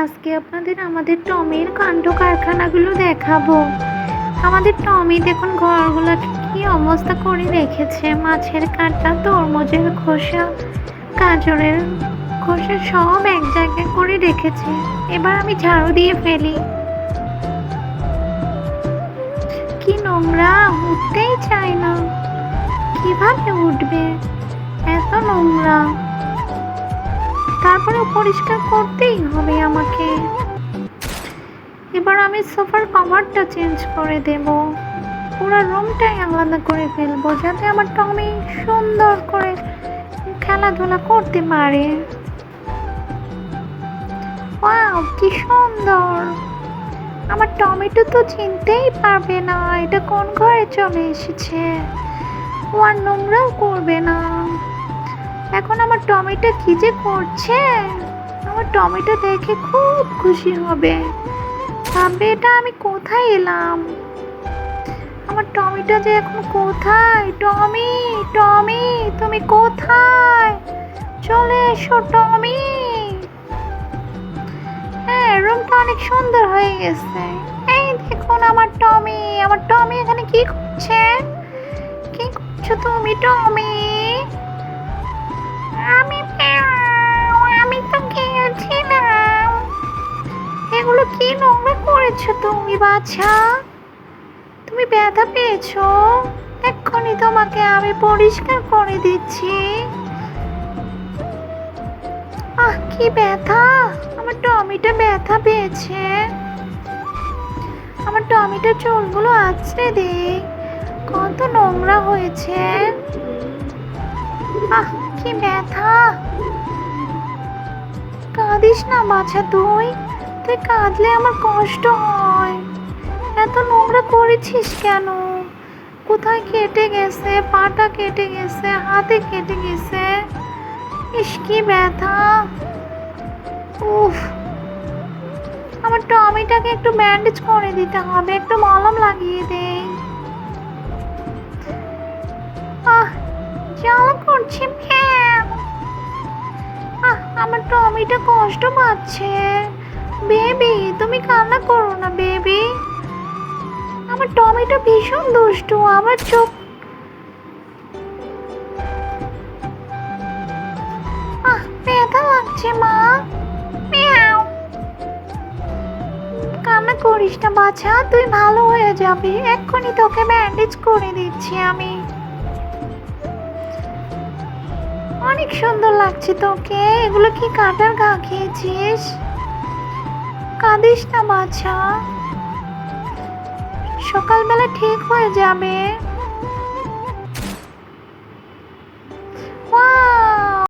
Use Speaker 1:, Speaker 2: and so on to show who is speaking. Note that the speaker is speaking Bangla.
Speaker 1: আজকে আপনাদের আমাদের টমের কাণ্ড কারখানাগুলো দেখাবো। আমাদের টমি দেখুন ঘরগুলোকে কি অবস্থা করে রেখেছে। মাছের কাঁটা, তরমুজের খোসা, গাজরের খোসা সব এক জায়গায় করে রেখেছে। এবার আমি ঝাড়ু দিয়ে ফেলি। কি নোংরা? উঠতেই চায় না। কীভাবে উঠবে? এত নোংরা। তারপরে পরিষ্কার করতেই হবে আমাকে। এবার আমি সোফার কভারটা চেঞ্জ করে দেব। পুরো রুমটাই আলাদা করে ফেলব যাতে আমার টমি সুন্দর করে খেলাধুলা করতে পারে। কি সুন্দর! আমার টমেটো তো চিনতেই পারবে না, এটা কোন ঘরে চলে এসেছে? ও আর নোংরাও করবে না। এখন আমার টমেটো কি যে করছে? আমার টমেটো দেখে খুব খুশি হবে। ভাববে এটা আমি কোথায় এলাম? আমার টমিটা যে এখন কোথায়? টমি টমি, তুমি কোথায়? চলে এসো, টমি। হ্যাঁ রুমটা অনেক সুন্দর হয়ে গেছে। এই দেখুন আমার টমি। আমার টমি এখানে কি করছে? কি করছ তুমি, টমি? কি নোংরা করেছ তুমি, বাছা? তুমি ব্যথা পেয়েছ? এক্ষুনি তোমাকে আমি পরিষ্কার করে দিচ্ছি। আহ, কি ব্যথা? আমার টমিটা ব্যথা পেয়েছে। আমার টমিটার চুলগুলো আছড়ে দে। কত নোংরা হয়েছে। আহ, কি ব্যথা? কাঁদিস না, বাছা, তুই। তুই কাঁদলে আমার কষ্ট হয়। এত নোংরা করেছিস কেন? কোথায় কেটে গেছে? পাটা কেটে গেছে? হাতে কেটে গেছে? ইস, কি ব্যথা। উফ। আমার টমিটাকে একটু ব্যান্ডেজ করে দিতে হবে, একটু মলম লাগিয়ে দে। আহ আহ, আমার টমিটা কষ্ট পাচ্ছে। বেবি, তুমি কান্না করো না, বেবি। আমার টমেটো ভীষণ দুষ্টু, আমার চোখ আহ, ব্যথা লাগছে, মা। মিয়াও। কান্না করিস না, বাছা, তুই ভালো হয়ে যাবি। এক্ষুনি তোকে ব্যান্ডেজ করে দিচ্ছি আমি। অনেক সুন্দর লাগছে তোকে। এগুলো কি কাটার ঘা খেয়েছিস? কাঁদিস না বাছা। সকালবেলা ঠিক হয়ে যাবে।